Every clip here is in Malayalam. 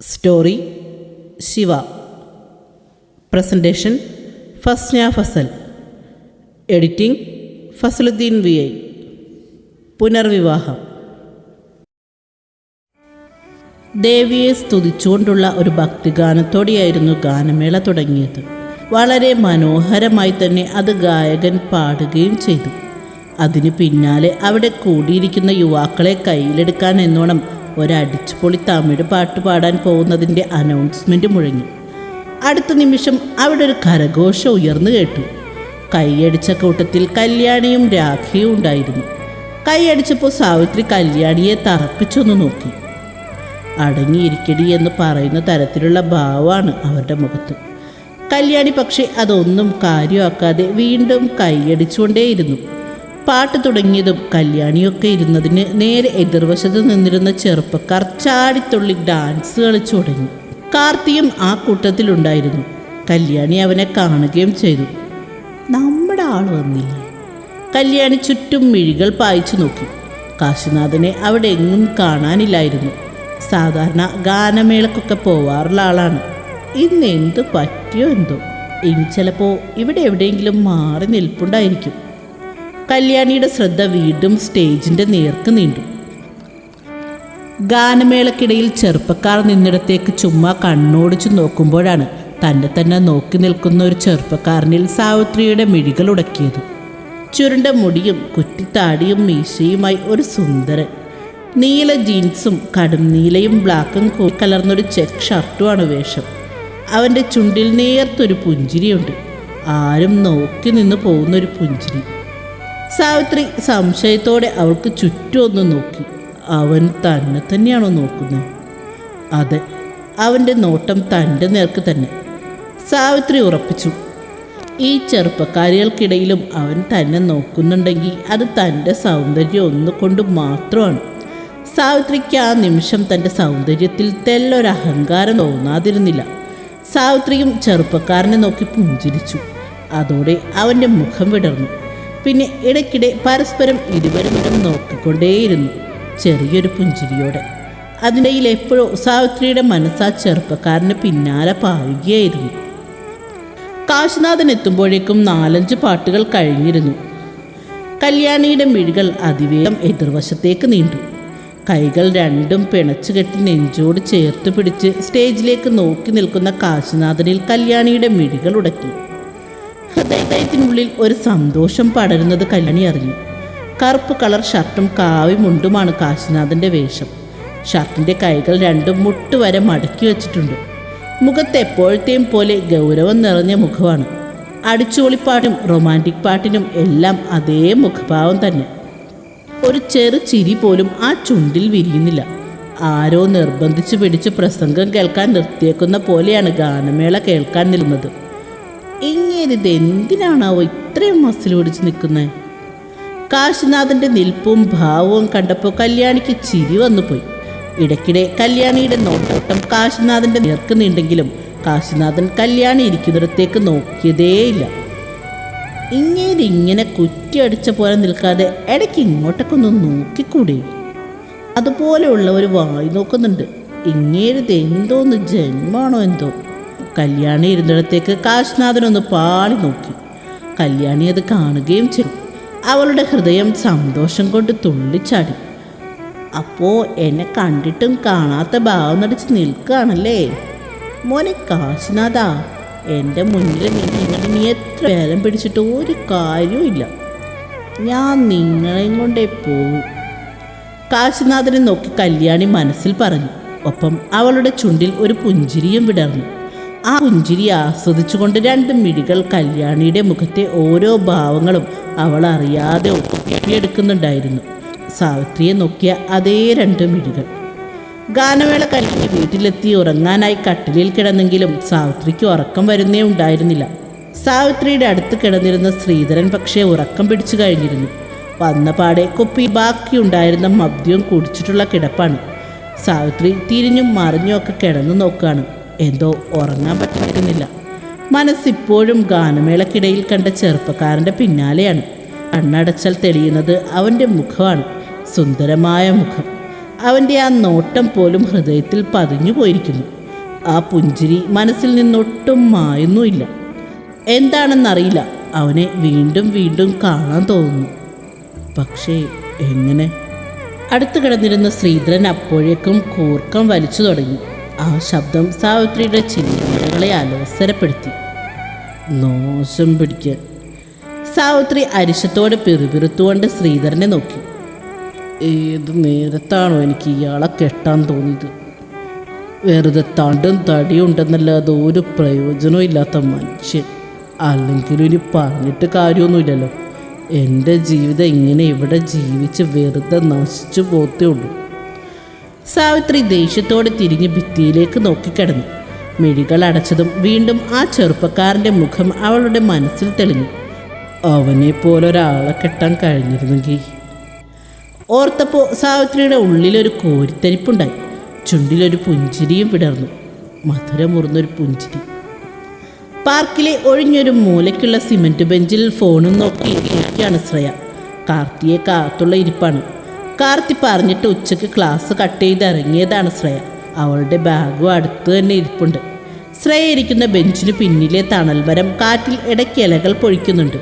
Story Shiva presentation Fasna Fasal editing Fasaluddin V I പുനർവിവാഹം ദേവിയെ സ്തുതിച്ചുകൊണ്ടുള്ള ഒരു ഭക്തിഗാനത്തോടെയായിരുന്നു ഗാനമേള തുടങ്ങിയത്. വളരെ മനോഹരമായി തന്നെ അത് ഗായകൻ പാടുകയും ചെയ്തു. അതിനു പിന്നാലെ അവിടെ കൂടിയിരിക്കുന്ന യുവാക്കളെ കയ്യിലെടുക്കാൻ എന്നോണം ഒരടിച്ചുപൊളി തമിഴ് പാട്ട് പാടാൻ പോകുന്നതിന്റെ അനൗൺസ്മെന്റ് മുഴങ്ങി. അടുത്ത നിമിഷം അവിടെ ഒരു കരഘോഷം ഉയർന്നു കേട്ടു. കൈയടിച്ച കൂട്ടത്തിൽ കല്യാണിയും രാഖിയും ഉണ്ടായിരുന്നു. കൈയടിച്ചപ്പോൾ സാവിത്രി കല്യാണിയെ തറപ്പിച്ചൊന്ന് നോക്കി. അടങ്ങിയിരിക്കടി എന്ന് പറയുന്ന തരത്തിലുള്ള ഭാവമാണ് അവരുടെ മുഖത്ത്. കല്യാണി പക്ഷേ അതൊന്നും കാര്യമാക്കാതെ വീണ്ടും കൈയടിച്ചുകൊണ്ടേയിരുന്നു. പാട്ട് തുടങ്ങിയതും കല്യാണിയൊക്കെ ഇരുന്നതിന് നേരെ എതിർവശത്ത് നിന്നിരുന്ന ചെറുപ്പക്കാർ ചാടിത്തുള്ളി ഡാൻസ് കളിച്ചു തുടങ്ങി. കാർത്തിയും ആ കൂട്ടത്തിലുണ്ടായിരുന്നു. കല്യാണി അവനെ കാണുകയും ചെയ്തു. നമ്മുടെ ആൾ വന്നില്ല? കല്യാണി ചുറ്റും മിഴികൾ പായിച്ചു നോക്കി. കാശിനാഥനെ അവിടെ എങ്ങും കാണാനില്ലായിരുന്നു. സാധാരണ ഗാനമേളക്കൊക്കെ പോവാറുള്ള ആളാണ്. ഇന്ന് എന്ത് പറ്റിയോ എന്തോ. ഇനി ചിലപ്പോൾ ഇവിടെ എവിടെയെങ്കിലും മാറി നിൽപ്പുണ്ടായിരിക്കും. കല്യാണിയുടെ ശ്രദ്ധ വീണ്ടും സ്റ്റേജിന്റെ നേർക്ക് നീണ്ടു. ഗാനമേളക്കിടയിൽ ചെറുപ്പക്കാർ നിന്നിടത്തേക്ക് ചുമ്മാ കണ്ണോടിച്ചു നോക്കുമ്പോഴാണ് തന്നെ തന്നെ നോക്കി നിൽക്കുന്ന ഒരു ചെറുപ്പക്കാരനിൽ സാവിത്രിയുടെ മിഴികൾ ഉടക്കിയത്. ചുരുണ്ട മുടിയും കുറ്റിത്താടിയും മീശയുമായി ഒരു സുന്ദരൻ. നീല ജീൻസും കടും നീലയും ബ്ലാക്കും കലർന്നൊരു ചെക്ക് ഷർട്ടുമാണ് വേഷം. അവന്റെ ചുണ്ടിൽ നേർത്തൊരു പുഞ്ചിരിയുണ്ട്. ആരും നോക്കി നിന്ന് പോകുന്നൊരു പുഞ്ചിരി. സാവിത്രി സംശയത്തോടെ അവൾക്ക് ചുറ്റും ഒന്ന് നോക്കി. അവൻ തന്നെ തന്നെയാണോ നോക്കുന്നത് അതെ അവന്റെ നോട്ടം തന്റെ നേർക്ക് തന്നെ. സാവിത്രി ഉറപ്പിച്ചു. ഈ ചെറുപ്പക്കാരികൾക്കിടയിലും അവൻ തന്നെ നോക്കുന്നുണ്ടെങ്കിൽ അത് തന്റെ സൗന്ദര്യം ഒന്നുകൊണ്ട് മാത്രമാണ്. സാവിത്രിക്ക് ആ നിമിഷം തന്റെ സൗന്ദര്യത്തിൽ തെല്ലൊരഹങ്കാരം തോന്നാതിരുന്നില്ല. സാവിത്രിയും ചെറുപ്പക്കാരനെ നോക്കി പുഞ്ചിരിച്ചു. അതോടെ അവന്റെ മുഖം വിടർന്നു. പിന്നെ ഇടയ്ക്കിടെ പരസ്പരം ഇരുവരും നോക്കിക്കൊണ്ടേയിരുന്നു ചെറിയൊരു പുഞ്ചിരിയോടെ. അതിനിടയിൽ എപ്പോഴോ സാവിത്രിയുടെ മനസ്സാ ചെറുപ്പക്കാരന് പിന്നാലെ പാവുകയായിരുന്നു കാശിനാഥൻ എത്തുമ്പോഴേക്കും നാലഞ്ച് പാട്ടുകൾ കഴിഞ്ഞിരുന്നു. കല്യാണിയുടെ മിഴികൾ അതിവേഗം എതിർവശത്തേക്ക് നീണ്ടു. കൈകൾ രണ്ടും പിണച്ചു കെട്ടി നെഞ്ചോട് ചേർത്ത് പിടിച്ച് സ്റ്റേജിലേക്ക് നോക്കി നിൽക്കുന്ന കാശിനാഥനിൽ കല്യാണിയുടെ മിഴികൾ ഉടക്കി. ഹൃദയത്തിനുള്ളിൽ ഒരു സന്തോഷം പടരുന്നത് കല്യാണി അറിഞ്ഞു. കറുപ്പ് കളർ ഷർട്ടും കാവി മുണ്ടുമാണ് കാശിനാഥന്റെ വേഷം. ഷർട്ടിന്റെ കൈകൾ രണ്ടും മുട്ട് വരെ മടക്കി വെച്ചിട്ടുണ്ട്. മുഖത്ത് എപ്പോഴത്തെയും പോലെ ഗൗരവം നിറഞ്ഞ മുഖമാണ്. അടിച്ചുപൊളിപ്പാട്ടും റൊമാന്റിക് പാട്ടിനും എല്ലാം അതേ മുഖഭാവം തന്നെ. ഒരു ചെറു ചിരി പോലും ആ ചുണ്ടിൽ വിരിയുന്നില്ല. ആരോ നിർബന്ധിച്ച് പിടിച്ച് പ്രസംഗം കേൾക്കാൻ നിർത്തിയേക്കുന്ന പോലെയാണ് ഗാനമേള കേൾക്കാൻ നിൽക്കുന്നത്. ഇങ്ങേരിത് എന്തിനാണാവോ ഇത്രയും മസിൽ പിടിച്ച് നിൽക്കുന്നത് കാശിനാഥന്റെ നിൽപ്പും ഭാവവും കണ്ടപ്പോൾ കല്യാണിക്ക് ചിരി വന്നുപോയി. ഇടയ്ക്കിടെ കല്യാണിയുടെ നോട്ടോട്ടം കാശിനാഥന്റെ നേർക്ക് നീണ്ടെങ്കിലും കാശിനാഥൻ കല്യാണി ഇരിക്കുന്നിടത്തേക്ക് നോക്കിയതേയില്ല. ഇങ്ങനെ ഇങ്ങനെ കുറ്റിയടിച്ച പോലെ നിൽക്കാതെ ഇടയ്ക്ക് ഇങ്ങോട്ടൊക്കെ ഒന്ന് നോക്കിക്കൂടെ? അതുപോലെയുള്ള ഒരു വായി നോക്കുന്നുണ്ട്. ഇങ്ങേരിത് എന്തോന്ന് ജന്മാണോ എന്തോ? കല്യാണി ഇരുന്നിടത്തേക്ക് കാശ്നാഥനൊന്ന് പാളി നോക്കി. കല്യാണി അത് കാണുകയും ചെയ്തു. അവളുടെ ഹൃദയം സന്തോഷം കൊണ്ട് തുള്ളിച്ചാടി. അപ്പോൾ എന്നെ കണ്ടിട്ടും കാണാത്ത ഭാവം നടിച്ച് നിൽക്കുകയാണല്ലേ? മോനെ കാശിനാഥാ എന്റെ മുന്നിൽ നീ ഇനി എത്ര വേലം പിടിച്ചിട്ട് ഒരു കാര്യവും ഞാൻ നിങ്ങളെയും കൊണ്ടേ പോവും. കാശിനാഥനെ നോക്കി കല്യാണി മനസ്സിൽ പറഞ്ഞു. ഒപ്പം അവളുടെ ചുണ്ടിൽ ഒരു പുഞ്ചിരിയും വിടർന്നു. ആ പുഞ്ചിരി ആസ്വദിച്ചുകൊണ്ട് രണ്ട് മിഴികൾ കല്യാണിയുടെ മുഖത്തെ ഓരോ ഭാവങ്ങളും അവൾ അറിയാതെ ഒപ്പിയെടുക്കുന്നുണ്ടായിരുന്നു സാവിത്രിയെ നോക്കിയ അതേ രണ്ട് മിഴികൾ ഗാനമേള കഴിഞ്ഞ് വീട്ടിലെത്തി ഉറങ്ങാനായി കട്ടിലിൽ കിടന്നെങ്കിലും സാവിത്രിക്ക് ഉറക്കം വരുന്നേ ഉണ്ടായിരുന്നില്ല. സാവിത്രിയുടെ അടുത്ത് കിടന്നിരുന്ന ശ്രീധരൻ പക്ഷേ ഉറക്കം പിടിച്ചു കഴിഞ്ഞിരുന്നു. വന്ന പാടെ കുപ്പി ബാക്കിയുണ്ടായിരുന്ന മദ്യവും കുടിച്ചിട്ടുള്ള കിടപ്പാണ്. സാവിത്രി തിരിഞ്ഞും മറിഞ്ഞും ഒക്കെ കിടന്നു നോക്കുകയാണ് എന്തോ ഉറങ്ങാൻ പറ്റുന്നില്ല. മനസ്സിപ്പോഴും ഗാനമേളക്കിടയിൽ കണ്ട ചെറുപ്പക്കാരന്റെ പിന്നാലെയാണ്. കണ്ണടച്ചാൽ തെളിയുന്നത് അവന്റെ മുഖമാണ്. സുന്ദരമായ മുഖം. അവന്റെ ആ നോട്ടം പോലും ഹൃദയത്തിൽ പതിഞ്ഞു പോയിരിക്കുന്നു. ആ പുഞ്ചിരി മനസ്സിൽ നിന്നൊട്ടും മായുന്നുമില്ല. എന്താണെന്നറിയില്ല. അവനെ വീണ്ടും വീണ്ടും കാണാൻ തോന്നുന്നു. പക്ഷേ എങ്ങനെ? അടുത്ത് കിടന്നിരുന്ന ശ്രീധരൻ അപ്പോഴേക്കും കൂർക്കം വലിച്ചു തുടങ്ങി. ആ ശബ്ദം സാവിത്രിയുടെ ചിന്തകളെ അലോസരപ്പെടുത്തി. നോശം പിടിക്കാൻ സാവിത്രി അരിശത്തോടെ പിറുപിറുത്തുകൊണ്ട് ശ്രീധരനെ നോക്കി. ഏത് നേരത്താണോ എനിക്ക് ഇയാളെ കെട്ടാൻ തോന്നിയത്? വെറുതെ തണ്ടും തടിയും ഉണ്ടെന്നല്ലാതെ ഒരു പ്രയോജനവും ഇല്ലാത്ത മനുഷ്യൻ. അല്ലെങ്കിലും ഇനി പറഞ്ഞിട്ട് കാര്യമൊന്നുമില്ലല്ലോ. എന്റെ ജീവിതം ഇങ്ങനെ ഇവിടെ ജീവിച്ച് വെറുതെ നശിച്ചു പോത്തേ ഉള്ളൂ. സാവിത്രി ദേഷ്യത്തോടെ തിരിഞ്ഞ് ഭിത്തിയിലേക്ക് നോക്കിക്കിടന്നു. മിഴികൾ അടച്ചതും വീണ്ടും ആ ചെറുപ്പക്കാരന്റെ മുഖം അവളുടെ മനസ്സിൽ തെളിഞ്ഞു. അവനെ പോലൊരാളെ കെട്ടാൻ കഴിഞ്ഞിരുന്നെങ്കിൽ. ഓർത്തപ്പോൾ സാവിത്രിയുടെ ഉള്ളിലൊരു കോരിത്തരിപ്പുണ്ടായി. ചുണ്ടിലൊരു പുഞ്ചിരിയും വിടർന്നു. മധുരമുറുന്നൊരു പുഞ്ചിരി. പാർക്കിലെ ഒഴിഞ്ഞൊരു മൂലയ്ക്കുള്ള സിമന്റ് ബെഞ്ചിൽ ഫോണും നോക്കി ഇരിക്കുകയാണ് ശ്രേയ. കാർത്തിയെ കാത്തുള്ള ഇരിപ്പാണ്. കാർത്തി പറഞ്ഞിട്ട് ഉച്ചയ്ക്ക് ക്ലാസ് കട്ട് ചെയ്ത് ഇറങ്ങിയതാണ് ശ്രേയ. അവളുടെ ബാഗും അടുത്ത് തന്നെ ഇരിപ്പുണ്ട്. ശ്രേയ ഇരിക്കുന്ന ബെഞ്ചിന് പിന്നിലെ തണൽ മരം കാറ്റിൽ ഇടയ്ക്ക് ഇലകൾ പൊഴിക്കുന്നുണ്ട്.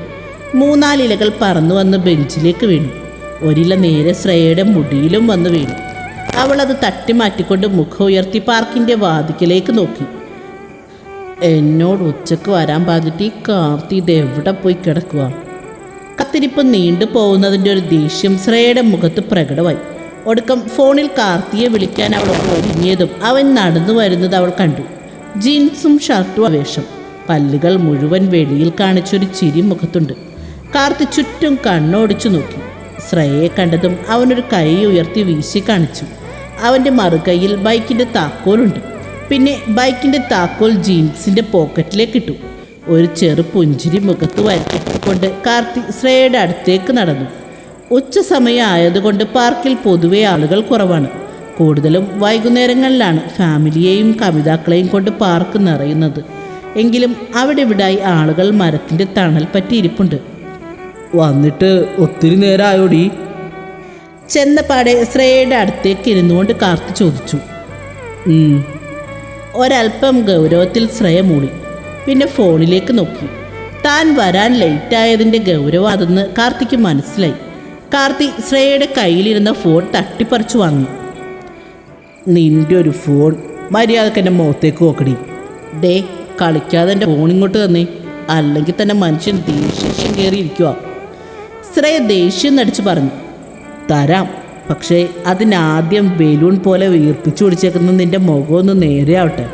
മൂന്നാലിലകൾ പറന്നു വന്ന് ബെഞ്ചിലേക്ക് വീണു. ഒരില നേരെ ശ്രേയയുടെ മുടിയിലും വന്ന് വീണു. അവൾ അത് തട്ടി മാറ്റിക്കൊണ്ട് മുഖം ഉയർത്തി പാർക്കിന്റെ വാതിക്കലേക്ക് നോക്കി. എന്നോട് ഉച്ചയ്ക്ക് വരാൻ പറഞ്ഞിട്ട് ഈ കാർത്തി ഇത് എവിടെ പോയി കിടക്കുക കത്തിരിപ്പ് നീണ്ടു പോകുന്നതിന്റെ ഒരു ദേഷ്യം ശ്രേയയുടെ മുഖത്ത് പ്രകടമായി. ഒടുക്കം ഫോണിൽ കാർത്തിയെ വിളിക്കാൻ അവൾ ഒരുങ്ങിയതും അവൻ നടന്നു വരുന്നത് അവൾ കണ്ടു. ജീൻസും ഷർട്ടും ആവേശം. പല്ലുകൾ മുഴുവൻ വെളിയിൽ കാണിച്ചൊരു ചിരി മുഖത്തുണ്ട്. കാർത്തി ചുറ്റും കണ്ണോടിച്ചു നോക്കി. ശ്രേയെ കണ്ടതും അവനൊരു കൈ ഉയർത്തി വീശി കാണിച്ചു. അവന്റെ മറുകൈയിൽ ബൈക്കിന്റെ താക്കോലുണ്ട്. പിന്നെ ബൈക്കിന്റെ താക്കോൽ ജീൻസിന്റെ പോക്കറ്റിലേക്ക് ഇട്ടു. ഒരു ചെറു പുഞ്ചിരി മുഖത്ത് വരുത്തിക്കൊണ്ട് കാർത്തി ശ്രേയയുടെ അടുത്തേക്ക് നടന്നു. ഉച്ച സമയം ആയതുകൊണ്ട് പാർക്കിൽ പൊതുവെ ആളുകൾ കുറവാണ്. കൂടുതലും വൈകുന്നേരങ്ങളിലാണ് ഫാമിലിയെയും കവിതാക്കളെയും കൊണ്ട് പാർക്ക് നിറയുന്നത്. എങ്കിലും അവിടെ ഇവിടായി ആളുകൾ മരത്തിന്റെ തണൽ പറ്റിയിരിപ്പുണ്ട് വന്നിട്ട് ഒത്തിരി നേരമായോടി ചെന്നപ്പാടെ ശ്രേയയുടെ അടുത്തേക്ക് ഇരുന്നുകൊണ്ട് കാർത്തി ചോദിച്ചു. ഒരല്പം ഗൗരവത്തിൽ ശ്രേയ മൂളി. പിന്നെ ഫോണിലേക്ക് നോക്കി. താൻ വരാൻ ലേറ്റായതിന്റെ ഗൗരവം അതെന്ന് കാർത്തിക്ക് മനസ്സിലായി. കാർത്തി ശ്രേയയുടെ കയ്യിലിരുന്ന ഫോൺ തട്ടിപ്പറിച്ചു വാങ്ങി. നിന്റെ ഒരു ഫോൺ മര്യാദയ്ക്ക് എന്റെ മുഖത്തേക്ക് നോക്കടി. ഡേ കളിക്കാതെ എന്റെ ഫോൺ ഇങ്ങോട്ട് തന്നേ. അല്ലെങ്കിൽ തന്നെ മനുഷ്യൻ ദേഷ്യം കയറിയിരിക്കുക ശ്രേയ ദേഷ്യം നടിച്ചു പറഞ്ഞു. തരാം. പക്ഷേ അതിനാദ്യം ബലൂൺ പോലെ വീർപ്പിച്ചു പിടിച്ചേക്കുന്ന നിന്റെ മുഖം ഒന്ന് നേരെയാവട്ടെ.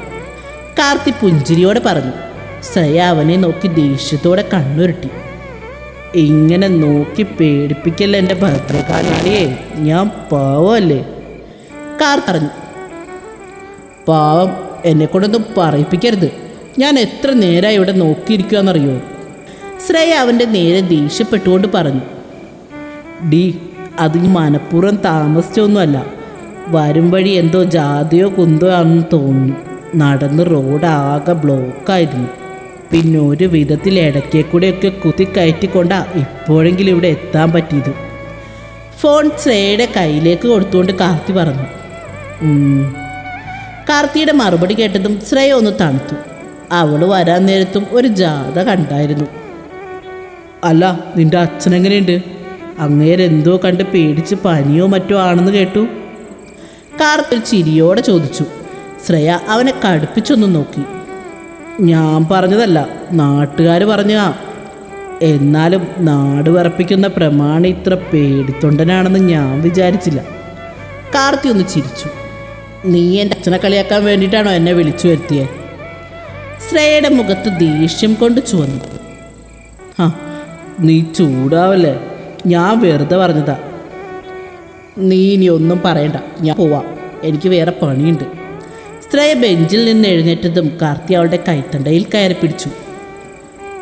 കാർത്തി പുഞ്ചിരിയോടെ പറഞ്ഞു. ശ്രേയ അവനെ നോക്കി ദേഷ്യത്തോടെ കണ്ണുരുട്ടി. ഇങ്ങനെ നോക്കി പേടിപ്പിക്കല്ല എന്റെ ഭദ്രകാലാളിയെ ഞാൻ പാവമല്ലേ? കാർ പറഞ്ഞു പാവം എന്നെ കൊണ്ടൊന്നും പറയിപ്പിക്കരുത്. ഞാൻ എത്ര നേരമായി ഇവിടെ നോക്കിയിരിക്കുകയെന്നറിയോ ശ്രേയ അവന്റെ നേരെ ദേഷ്യപ്പെട്ടുകൊണ്ട് പറഞ്ഞു. ഡി അത് മനഃപൂർവം താമസിച്ചൊന്നുമല്ല. വരും വഴി എന്തോ ജാതിയോ കുന്തോ ആണെന്ന് തോന്നുന്നു. നടന്ന് റോഡ് ആകെ ബ്ലോക്കായിരുന്നു. പിന്നെ ഒരു വിധത്തിൽ ഇടയ്ക്കേ കൂടെയൊക്കെ കുത്തി കയറ്റിക്കൊണ്ടാ ഇപ്പോഴെങ്കിലും ഇവിടെ എത്താൻ പറ്റിയത്. ഫോൺ ശ്രേയുടെ കയ്യിലേക്ക് കൊടുത്തുകൊണ്ട് കാർത്തി പറഞ്ഞു. കാർത്തിയുടെ മറുപടി കേട്ടതും ശ്രേയ ഒന്ന് തണുത്തു. അവൾ വരാൻ നേരത്തും ഒരു ജാഥ കണ്ടായിരുന്നു. അല്ല നിന്റെ അച്ഛനെങ്ങനെയുണ്ട് അങ്ങേരെന്തോ കണ്ട് പേടിച്ച് പനിയോ മറ്റോ ആണെന്ന് കേട്ടു. കാർത്തി ചിരിയോടെ ചോദിച്ചു. ശ്രേയ അവനെ കടുപ്പിച്ചൊന്ന് നോക്കി. ഞാൻ പറഞ്ഞതല്ല. നാട്ടുകാർ പറഞ്ഞാ എന്നാലും നാട് വിറപ്പിക്കുന്ന പ്രമാണി ഇത്ര പേടിത്തൊണ്ടനാണെന്ന് ഞാൻ വിചാരിച്ചില്ല. കാർത്തി ഒന്ന് ചിരിച്ചു. നീ എന്റെ അച്ഛനെ കളിയാക്കാൻ വേണ്ടിയിട്ടാണോ എന്നെ വിളിച്ചു വരുത്തിയത് ശ്രേയയുടെ മുഖത്ത് ദേഷ്യം കൊണ്ട് ചുവന്നു. ആ നീ ചൂടാവല്ലേ? ഞാൻ വെറുതെ പറഞ്ഞതാ. നീ ഇനി ഒന്നും പറയണ്ട. ഞാൻ പോവാം. എനിക്ക് വേറെ പണിയുണ്ട്. ശ്രേയ ബെഞ്ചിൽ നിന്ന് എഴുന്നേറ്റതും കാർത്തി അവളുടെ കൈത്തണ്ടയിൽ കയറി പിടിച്ചു.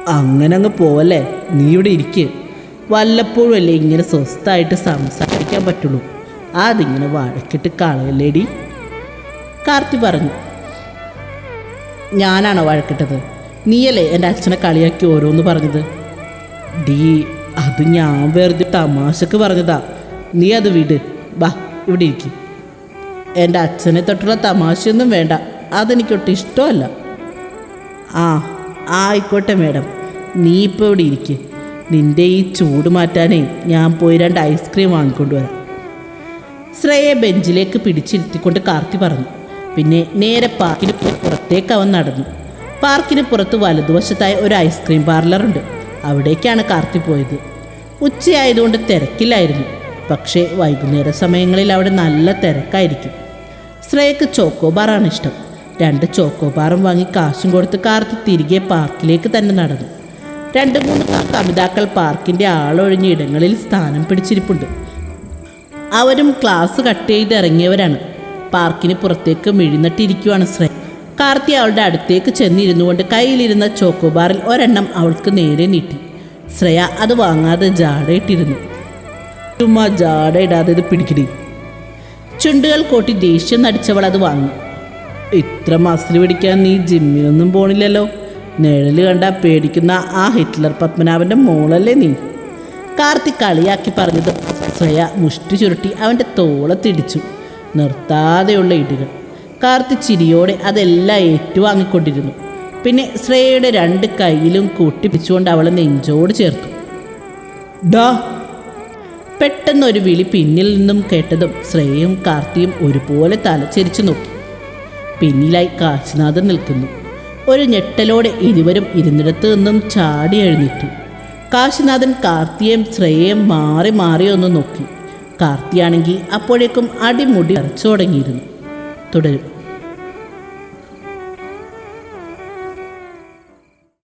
അങ്ങനെ അങ്ങ് പോവല്ലേ? നീ ഇവിടെ ഇരിക്ക്. വല്ലപ്പോഴും അല്ലേ ഇങ്ങനെ സ്വസ്ഥമായിട്ട് സംസാരിക്കാൻ പറ്റുള്ളൂ? അതിങ്ങനെ വഴക്കിട്ട് കളയല്ലേടി? കാർത്തി പറഞ്ഞു. ഞാനാണോ വഴക്കിട്ടത്? നീയല്ലേ എന്റെ അച്ഛനെ കളിയാക്കി ഓരോന്ന് പറഞ്ഞത്? ഡീ അത് ഞാൻ വെറുതെ തമാശക്ക് പറഞ്ഞതാ. നീ അത് വിട്. ബാ ഇവിടെ ഇരിക്കും. എന്റെ അച്ഛനെ തൊട്ടുള്ള തമാശയൊന്നും വേണ്ട. അതെനിക്കൊട്ടും ഇഷ്ടമല്ല. ആ ആയിക്കോട്ടെ മാഡം. നീ ഇപ്പോൾ ഇവിടെ ഇരിക്ക്. നിന്റെ ഈ ചൂട് മാറ്റാനേ ഞാൻ പോയി രണ്ട് ഐസ്ക്രീം വാങ്ങിക്കൊണ്ടുവരാം ശ്രേയെ ബെഞ്ചിലേക്ക് പിടിച്ചിരുത്തിക്കൊണ്ട് കാർത്തി പറഞ്ഞു. പിന്നെ നേരെ പാർക്കിന് പുറത്തേക്ക് അവൻ നടന്നു. പാർക്കിന് പുറത്ത് വലതുവശത്തായി ഒരു ഐസ്ക്രീം പാർലറുണ്ട് അവിടേക്കാണ് കാർത്തി പോയത്. ഉച്ചയായതുകൊണ്ട് തിരക്കില്ലായിരുന്നു. പക്ഷേ വൈകുന്നേര സമയങ്ങളിൽ അവിടെ നല്ല തിരക്കായിരിക്കും. ശ്രേയക്ക് ചോക്കോബാറാണ് ഇഷ്ടം. രണ്ട് ചോക്കോബാറും വാങ്ങി കാശും കൊടുത്ത് കാർത്ത് തിരികെ പാർക്കിലേക്ക് തന്നെ നടന്നു. രണ്ട് മൂന്ന് കവിതാക്കൾ പാർക്കിന്റെ ആളൊഴിഞ്ഞ ഇടങ്ങളിൽ സ്ഥാനം പിടിച്ചിരിപ്പുണ്ട്. അവരും ക്ലാസ് കട്ട് ചെയ്ത് ഇറങ്ങിയവരാണ്. പാർക്കിന് പുറത്തേക്ക് മിഴുന്നിട്ടിരിക്കുവാണ് ശ്രേ കാർത്തി അവളുടെ അടുത്തേക്ക് ചെന്നിരുന്നു കൊണ്ട് കയ്യിലിരുന്ന ചോക്കോബാറിൽ ഒരെണ്ണം അവൾക്ക് നേരെ നീട്ടി. ശ്രേയ അത് വാങ്ങാതെ ജാടയിട്ടിരുന്നു. ചുമ്മാ ജാടയിടാതെ ഇത് പിടിക്കടി. ചുണ്ടുകൾ കോട്ടി ദേഷ്യം നടിച്ചവൾ അത് വാങ്ങി. ഇത്ര മസിൽ പിടിക്കാൻ നീ ജിമ്മിനൊന്നും പോണില്ലല്ലോ. നിഴൽ കണ്ട പേടിക്കുന്ന ആ ഹിറ്റ്ലർ പത്മനാഭന്റെ മോളല്ലേ നീ? കാർത്തി കളിയാക്കി പറഞ്ഞത്. ശ്രേയ മുഷ്ടി ചുരുട്ടി അവന്റെ തോളത്തിടിച്ചു നിർത്താതെയുള്ള ഇടികൾ. കാർത്തി ചിരിയോടെ അതെല്ലാം ഏറ്റുവാങ്ങിക്കൊണ്ടിരുന്നു. പിന്നെ ശ്രേയയുടെ രണ്ട് കൈയിലും കൂട്ടിപ്പിച്ചുകൊണ്ട് അവളെ നെഞ്ചോട് ചേർത്തു. ഡാ പെട്ടെന്നൊരു വിളി പിന്നിൽ നിന്നും കേട്ടതും ശ്രേയയും കാർത്തിയും ഒരുപോലെ തലച്ചിരിച്ചു നോക്കി. പിന്നിലായി കാശിനാഥൻ നിൽക്കുന്നു. ഒരു ഞെട്ടലോടെ ഇരുവരും ഇരുന്നിടത്ത് നിന്നും ചാടി എഴുന്നേറ്റു. കാശിനാഥൻ കാർത്തിയെയും ശ്രേയയും മാറി മാറി ഒന്ന് നോക്കി. കാർത്തിയാണെങ്കിൽ അപ്പോഴേക്കും അടിമുടി അരച്ചു തുടങ്ങിയിരുന്നു. തുടരും.